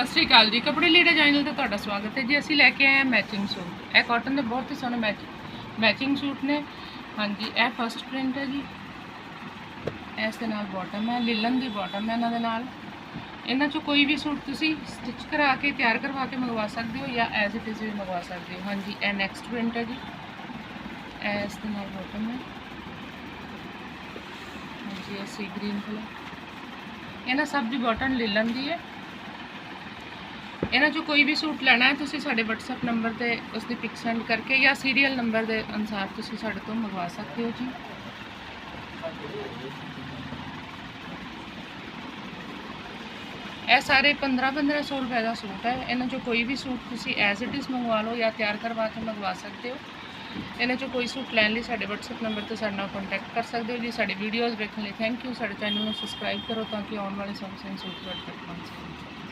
ਸਤਿ ਸ਼੍ਰੀ ਅਕਾਲ ਜੀ। ਕੱਪੜੇ ਲੀੜੇ ਚੈਨਲ ਤੇ ਤੁਹਾਡਾ ਸਵਾਗਤ ਹੈ ਜੀ। ਅਸੀਂ ਲੈ ਕੇ ਆਏ ਹਾਂ ਮੈਚਿੰਗ ਸੂਟ ਇਹ ਕਾਟਨ ਦੇ ਬਹੁਤ ਹੀ ਸੋਹਣੇ ਮੈਚ ਮੈਚਿੰਗ ਸੂਟ ਨੇ। ਹਾਂਜੀ, ਇਹ ਫਰਸਟ ਪ੍ਰਿੰਟ ਹੈ ਜੀ। ਇਸ ਦੇ ਨਾਲ ਬਾਟਮ ਹੈ। ਲਿਲਨ ਦੀ ਬਾਟਮ ਹੈ ਇਹਨਾਂ ਦੇ ਨਾਲ। ਇਹਨਾਂ ਚੋਂ ਕੋਈ ਵੀ ਸੂਟ ਤੁਸੀਂ ਸਟਿਚ ਕਰਾ ਕੇ ਤਿਆਰ ਕਰਵਾ ਕੇ ਮੰਗਵਾ ਸਕਦੇ ਹੋ ਜਾਂ ਐਜ਼ ਇਟ ਇਜ਼ ਵੀ ਮੰਗਵਾ ਸਕਦੇ ਹੋ। ਹਾਂਜੀ, ਇਹ ਨੈਕਸਟ ਪ੍ਰਿੰਟ ਹੈ ਜੀ। ਇਹ ਇਸ ਦੇ ਨਾਲ ਬਾਟਮ ਹੈ। ਹਾਂਜੀ, ਇਹ ਸੀ ਗ੍ਰੀਨ ਕਲਰ ਇਹਨਾਂ ਸਭ ਦੀ ਬਾਟਮ ਲਿਲਨ ਦੀ ਹੈ। ਇਹਨਾਂ ਚੋਂ ਕੋਈ ਵੀ ਸੂਟ ਲੈਣਾ ਹੈ, ਤੁਸੀਂ ਸਾਡੇ WhatsApp ਨੰਬਰ ਤੇ ਉਸ ਦੀ ਪਿਕ ਸੈਂਡ ਕਰਕੇ ਜਾਂ ਸੀਰੀਅਲ ਨੰਬਰ ਦੇ ਅਨੁਸਾਰ ਤੁਸੀਂ ਸਾਡੇ ਤੋਂ ਮੰਗਵਾ ਸਕਦੇ ਹੋ ਜੀ। ਇਹ ਸਾਰੇ 15 1500 ਰੁਪਏ ਦਾ ਸੂਟ ਹੈ। ਇਹਨਾਂ ਚੋਂ ਕੋਈ ਵੀ ਸੂਟ ਤੁਸੀਂ ਐਜ਼ ਇਟ ਇਜ਼ ਮੰਗਵਾ ਲਓ ਜਾਂ ਤਿਆਰ ਕਰਵਾ ਕੇ ਮੰਗਵਾ ਸਕਦੇ ਹੋ। ਇਹਨਾਂ ਚੋਂ ਕੋਈ ਸੂਟ ਲੈਣ ਲਈ ਸਾਡੇ WhatsApp ਨੰਬਰ ਤੇ ਸਾਡੇ ਨਾਲ ਕੰਟੈਕਟ ਕਰ ਸਕਦੇ ਹੋ ਜੀ। ਸਾਡੀ ਵੀਡੀਓਜ਼ ਵੇਖਣ ਲਈ ਥੈਂਕ ਯੂ ਸਾਡੇ ਚੈਨਲ ਨੂੰ ਸਬਸਕ੍ਰਾਈਬ ਕਰੋ ਤਾਂ ਕਿ ਆਉਣ ਵਾਲੇ ਸਭ ਸੂਟ ਤੁਹਾਡੇ ਤੱਕ ਪਹੁੰਚ ਸਕਣ।